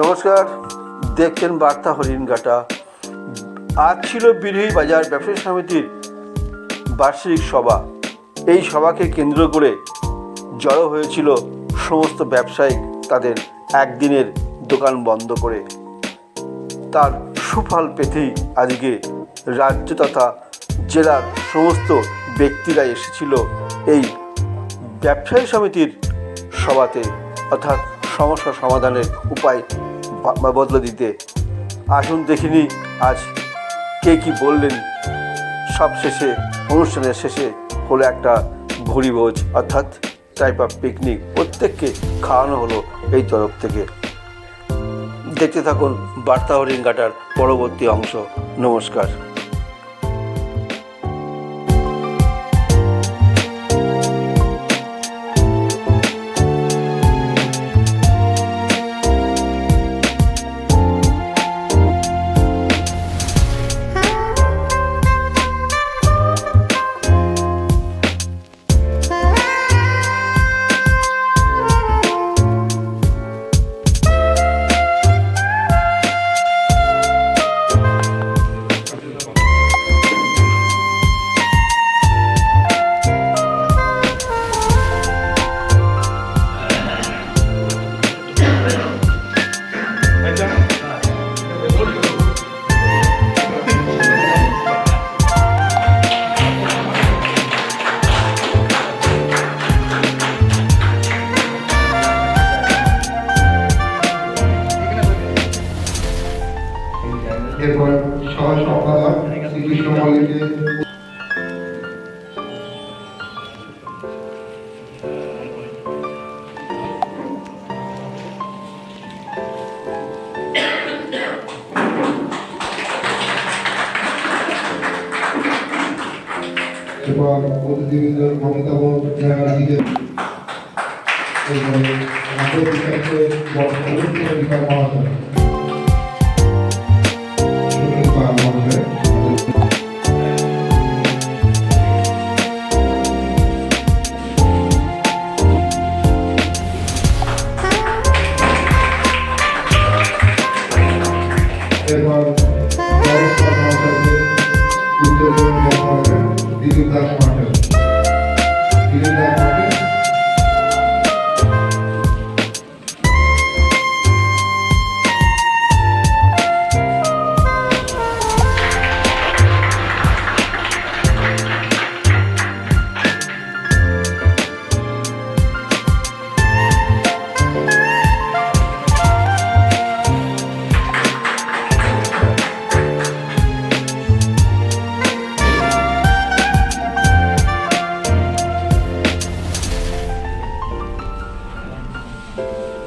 নমস্কার, দেখছেন বার্তা হরিণঘাটা আজ ছিল বিরোহী বাজার ব্যবসায়ী সমিতির বার্ষিক সভা। এই সভাকে কেন্দ্র করে জড়ো হয়েছিল সমস্ত ব্যবসায়িক তাদের একদিনের দোকান বন্ধ করে। তার সুফল পেতেই আজকে রাজ্য তথা জেলার সমস্ত ব্যক্তিরা এসেছিল এই ব্যবসায়ী সমিতির সভাতে। অর্থাৎ সমস্যা সমাধানের উপায় বদলে দিতে। আসুন দেখিনি, আজ কে কি বললেন? সব শেষে, অনুষ্ঠানের শেষে হলো একটা ভুড়িভোজ অর্থাৎ টাইপ অফ পিকনিক প্রত্যেককে খাওয়ানো হলো এই তরফ থেকে। দেখতে থাকুন বার্তা হরিঙ্গাটার পরবর্তী অংশ। নমস্কার। এরপর অতিথিবৃন্দ মমতাব জায়গাটিকে এরপরে আমাদের বিকাশে বর্তমান বিকাশ মহাশয়। নমস্কার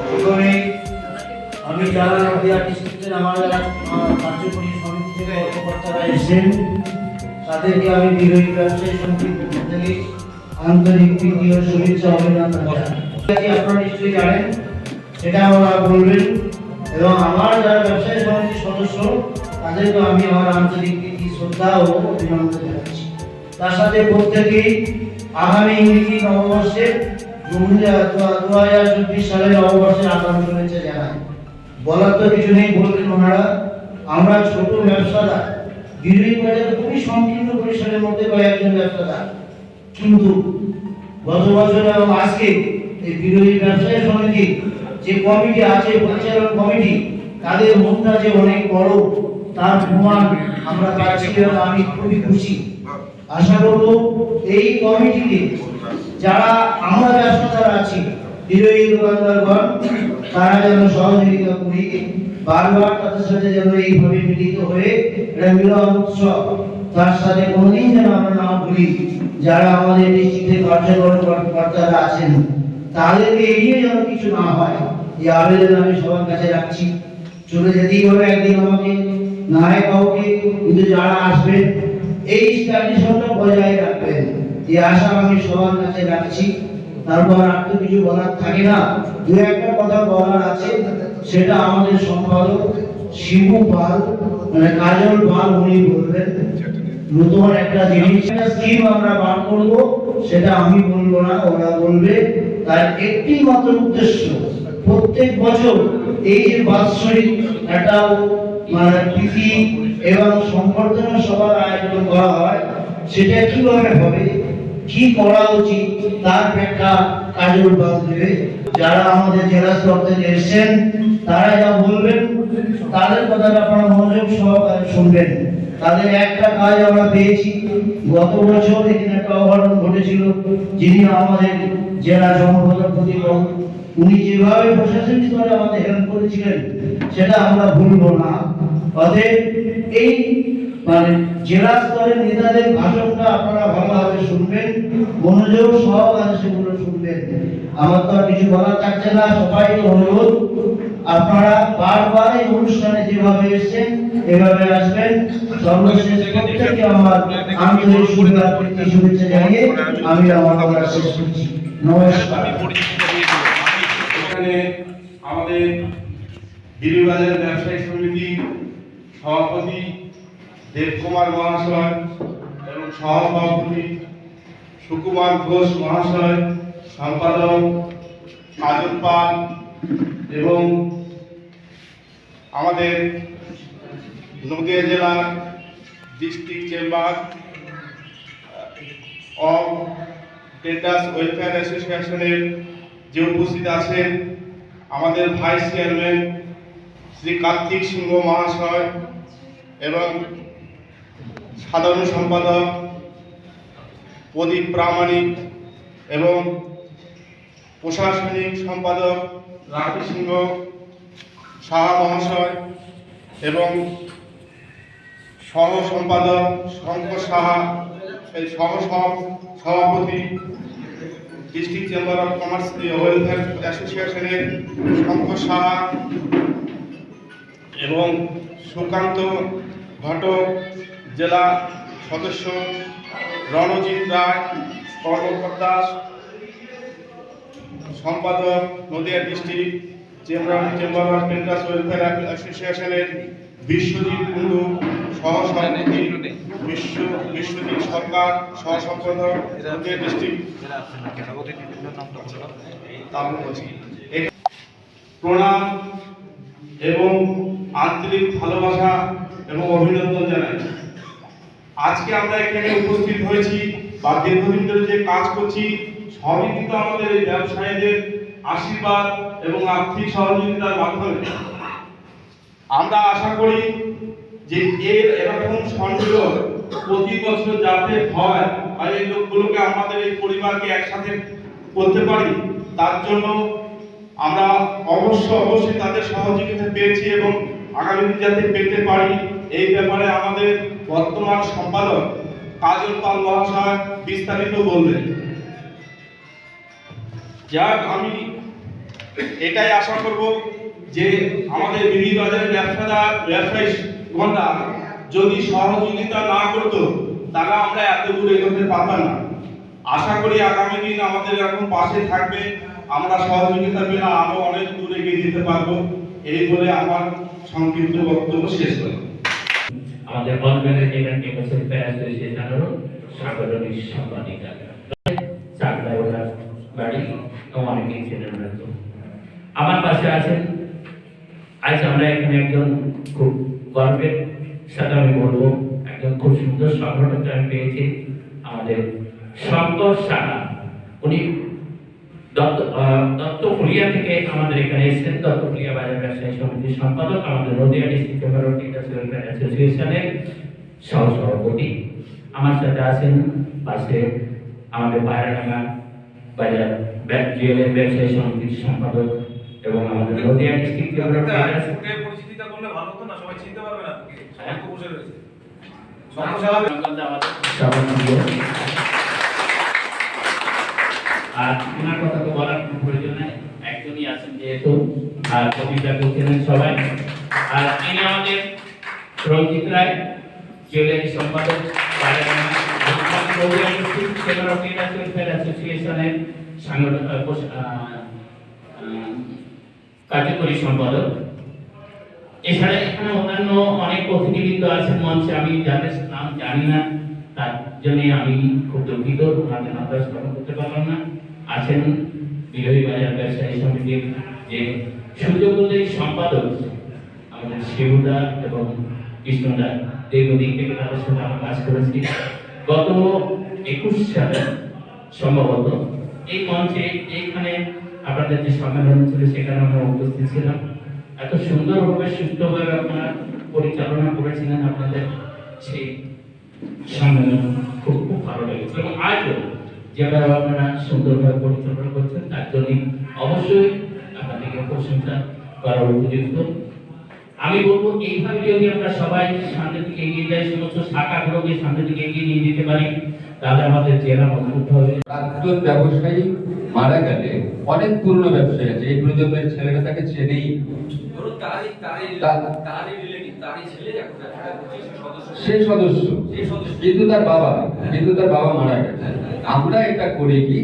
প্রথমে আমি যারা নদিয়া ডিস্ট্রিক্টের আমার কার্যকরী সমিতি থেকে কর্মকর্তারা এসেছেন, তাদেরকে আমি বিরোধী ব্যবসায়ী সমিতির পক্ষ থেকে আন্তরিক প্রীতি শুভেচ্ছা, অভিনন্দন জানাই। আপনারা নিশ্চয়ই জানেন? সেটা ওরা বলবেন এবং আমার যারা ব্যবসায়ী সমিতির সদস্য তাদেরকে আমি আমার আন্তরিক প্রীতি, শ্রদ্ধা ও অভিনন্দন জানাচ্ছি। তার সাথে প্রত্যেকেই আগামী ইংরেজি নববর্ষের আমরা খুবই গত বছর আজকে এই বিরোধী ব্যবসায়ী সমিতি যে কমিটি আছে, পরিচালন কমিটি, তাদের মনটা যে অনেক বড়, তার প্রমাণ আমরা পাচ্ছি আমি খুবই খুশি। আশা করব এই কমিটিতে যারা আমরা ব্যবসাদার আছি, বিজয়ী দোকানদারগণ, তারা যেন সহযোগিতা করি, বারবার তাদের সাথে যেন এইভাবে মিলিত হয়ে একটা মিলন উৎসব, তার সাথে কোনোদিন যেন আমরা না ভুলি, যারা আমাদের ডিস্ট্রিক্টে কার্যকর আছেন, তাদেরকে এড়িয়ে যেন কিছু না হয়, এই আবেদন আমি সবার কাছে রাখছি। চলে যেতেই হবে একদিন আমাকে, না কাউকে, কিন্তু যারা আসবেন, এই ট্র্যাডিশনটা বজায় রাখবেন। এই আশা আমি সবার কাছে রাখছি। তারপর আর তো কিছু বলার থাকে না। দু একটা কথা বলার আছে, সেটা আমাদের সম্পাদক শিবু পাল মানে কাজল পাল, উনি বলবেন। নতুন একটা জিনিস স্কিম আমরা বার করব, সেটা আমি বলব না, ওরা বলবে। তার একটি মাত্র উদ্দেশ্য, প্রত্যেক বছর এই যে বাৎসরিক একটা মানে তিথি এবং সম্বর্ধনা সভার আয়োজন করা হয়, সেটা কীভাবে হবে? কি করা উচিত তার ব্যাখ্যা কাজল বাল দেবে। যারা আমাদের জেলা স্তর এসেছেন, তারা যা বলবেন, তাদের কথাটা আপনারা মনোযোগ সহকারে শুনবেন। তাদের একটা কাজ আমরা পেয়েছি। গত বছর এখানে একটা অঘটন ঘটেছিল, যিনি আমাদের জেলা সংগঠন প্রতিপক্ষ উনি যেভাবে প্রশাসনিক স্তরে আমাদের হেল্প করেছিলেন, সেটা আমরা ভুলবো না। অতএব এই মানে জেলা স্তরের নেতাদের ভাষণটা আপনারা ভালোভাবে শুনবেন, মনোযোগ সহকারে সেগুলো শুনবেন। আমার তো আর কিছু বলার থাকছে না সবাই অনুরোধ। আপনারা বারবার এই অনুষ্ঠানে যেভাবে এসেছেন, এভাবে আসবেন। সর্বশেষ প্রত্যেককে আমার আন্তরিক শুভেচ্ছা শুভেচ্ছা জানিয়ে আমি আমার কথা শেষ করছি। নমস্কার। আমাদের গিরিবাজার ব্যবসায়ী সমিতি সভাপতি দেবকুমার মহাশয় এবং সহসভাপতি সুকুমার ঘোষ মহাশয়, সম্পাদক কাজল পাল এবং আমাদের নদিয়া জেলার district chamber of traders welfare অ্যাসোসিয়েশনের যে উপস্থিত আছেন, আমাদের ভাইস চেয়ারম্যান শ্রী কার্তিক সিংহ মহাশয় এবং সাধারণ সম্পাদক, প্রদীপ প্রামাণিক এবং প্রশাসনিক সম্পাদক রাখি সিংহ সাহা মহাশয় এবং সহ সম্পাদক শঙ্কর সাহা, এই সহ সভ- সভাপতি district chamber of commerce welfare অ্যাসোসিয়েশনের শঙ্কর সাহা এবং সুকান্ত ঘটক জেলা সদস্য রণজিৎ রায়, কর্মকর্তা, সম্পাদক Nadia district chamber chamber of traders welfare অ্যাসোসিয়েশনের বিশ্বজিৎ কুণ্ডু সহ সভাপতি বিশ্ব বিশ্বজিৎ সরকার সহ সম্পাদক নদিয়া ডিস্ট্রিক্ট প্রণাম এবং আন্তরিক ভালোবাসা এবং অভিনন্দন জানাই। আজকে আমরা এখানে উপস্থিত হয়েছি, বা দীর্ঘদিন ধরে যে কাজ করছি সবই কিন্তু আমাদের এই ব্যবসায়ীদের আশীর্বাদ এবং আর্থিক সহযোগিতার মাধ্যমে। আমরা আশা করি যে এর এরকম সম্মেলন প্রতি বছর যাতে হয় আর এই লোকগুলোকে আমাদের এই পরিবারকে একসাথে করতে পারি, তার জন্য আমরা অবশ্য অবশ্যই তাদের সহযোগিতা পেয়েছি এবং আগামী দিন যাতে পেতে পারি, এই ব্যাপারে আমাদের বর্তমান সম্পাদক কাজল পাল মহাশয় বিস্তারিত বলবেন। যাক, আমি এটাই আশা করব যে আমাদের বিবি বাজারের ব্যবসাদার, ব্যবসায়ী গণরা যদি সহযোগিতা না করতো তাহলে আমরা এত দূর এগোতে পারতাম না। আশা করি আগামী দিন আমাদের এখন পাশে থাকবে। আমরা সহযোগিতা পেলে আরও অনেক দূরে এগিয়ে যেতে পারব। এই বলে আমার সংক্ষিপ্ত বক্তব্য শেষ করি। আমাদের অনলাইনের ইভেন্ট ওয়েলফেয়ার অ্যাসোসিয়েশনেরও সাংগঠনিক সম্পাদিকা চাকদা ওনার বাড়ি অনেকেই আমার পাশে আছেন, আজ আমরা এখানে একজন খুব গর্বের সাথে আমি বলব, একজন খুব সুন্দর সংগঠনকে আমি পেয়েছি, আমাদের শঙ্কর সাহা। উনি দত্ত আহ, দত্তপুরিয়া থেকে আমাদের এখানে এসেছেন। দত্তপুরিয়া বাজার ব্যবসায়ী সমিতির সম্পাদক আমাদের নদিয়া ডিস্ট্রিক্ট ওয়েলফেয়ার অ্যাসোসিয়েশনের সহ সভাপতি। আমার সাথে আছেন পাশে আমাদের পায়রাডাঙ্গা বাজার জুয়েলের ব্যবসায়ী সমিতির সম্পাদক এবং আমাদের নদিয়া ডিস্ট্রিক্ট পরিচিতিটা করলে ভালো হতো না সবাই চিনতে পারবে না। সবাই তো বসে রয়েছে। আর ওনার কথা তো বলার কোনো প্রয়োজন নেই। একজনই আছেন যেহেতু, আর কবিতা বলছিলেন সবাই। আর ইনি আমাদের রঞ্জিত রায় জুয়েলারি সম্পাদক অ্যাসোসিয়েশনের কার্যকরী সম্পাদক। এছাড়া এখানে অন্যান্য অনেক অতিথিবৃন্দ আছেন মঞ্চে, আমি যাদের নাম জানি না, তার জন্য আমি খুব দুঃখিত। ওনাদের নাম স্মরণ করতে পারলাম না। আছেন বিরোধী বাজার ব্যবসায়ী সমিতির যে সূর্যপল্লীর সম্পাদক আমাদের শিবুদা এবং কৃষ্ণদা দীর্ঘদিন থেকে তাদের সাথে আমরা কাজ করেছি। গত একুশ সালে সম্ভবত এই মঞ্চে এইখানে আপনাদের যে সম্মেলন ছিল সেখানে আমরা উপস্থিত ছিলাম। এত সুন্দরভাবে সুস্থভাবে আপনারা পরিচালনা করেছিলেন আপনাদের সেই সম্মেলন। খুব খুব ভালো লেগেছে। এবং আজও যেভাবে আপনারা সুন্দরভাবে পরিচালনা করছেন, তার জন্য অবশ্যই আপনাদেরকে প্রশংসা করা উপযুক্ত। আমি বলব, এইভাবে যদি আমরা সবাই সামনের দিকে এগিয়ে যাই, সমস্ত শাখাগুলোকে সামনের দিকে এগিয়ে নিয়ে যেতে পারি তাহলে আমাদের জেলা মজবুত হবে। প্রাক্তন ব্যবসায়ী মারা গেলে অনেক পুরনো ব্যবসায়ী আছে এই প্রজন্মের ছেলেরা তাকে চেনেই। সে সদস্য। কিন্তু তার বাবা কিন্তু তার বাবা মারা গেছে। আমরা এটা করি কি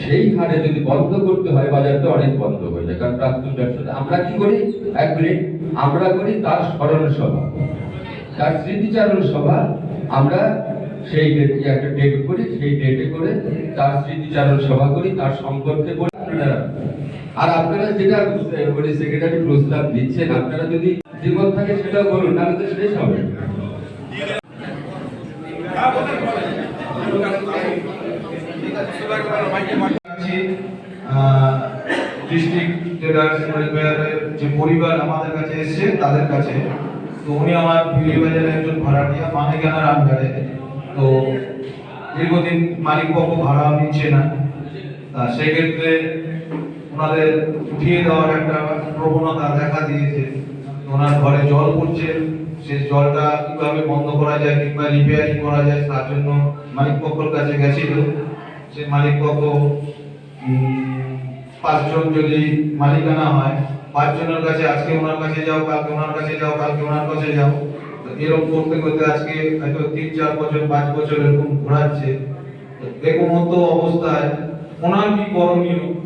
সেই হারে যদি বন্ধ করতে হয় বাজারটা অনেক বন্ধ হয়ে যায় কারণ প্রাক্তন ব্যবসাটা আমরা কি করি? এক মিনিট। আমরা করি তার স্মরণ সভা তার স্মৃতিচারণ সভা। আমরা সেই ডেট একটা ডেট করি, সেই ডেটে করে তার স্মৃতিচারণ সভা করি, তার সম্পর্কে বলি। আপনারা, আর আপনারা যেটা মানে সেক্রেটারি প্রস্তাব দিচ্ছেন, আপনারা যদি জীবন থাকে সেটা বলুন নাহলে তো শেষ হবে। যে পরিবার আমাদের কাছে এসেছে, তাদের কাছে। তো উনি আমার বিলি বাজারের একজন ভাড়াটিয়া মানিকানার আন্ডারে তো দীর্ঘদিন মালিক পক্ষ ভাড়া নিচ্ছে না। সেক্ষেত্রে ওনাদের উঠিয়ে দেওয়ার একটা প্রবণতা দেখা দিয়েছে। ওনার ঘরে জল পড়ছে, সে জলটা কীভাবে বন্ধ করা যায় কিংবা রিপেয়ারিং করা যায় তার জন্য মালিক পক্ষের কাছে গেছিল। সে মালিক পক্ষ পাঁচজন যদি মালিকানা হয়, পাঁচজনের কাছে আজকে ওনার কাছে যাও, কালকে ওনার কাছে যাও, কালকে ওনার কাছে যাও। এরকম করতে করতে আজকে হয়তো তিন, চার বছর, পাঁচ বছর এরকম ঘোরাচ্ছে। তো এরকম মতো অবস্থায়, ওনার কি করণীয়?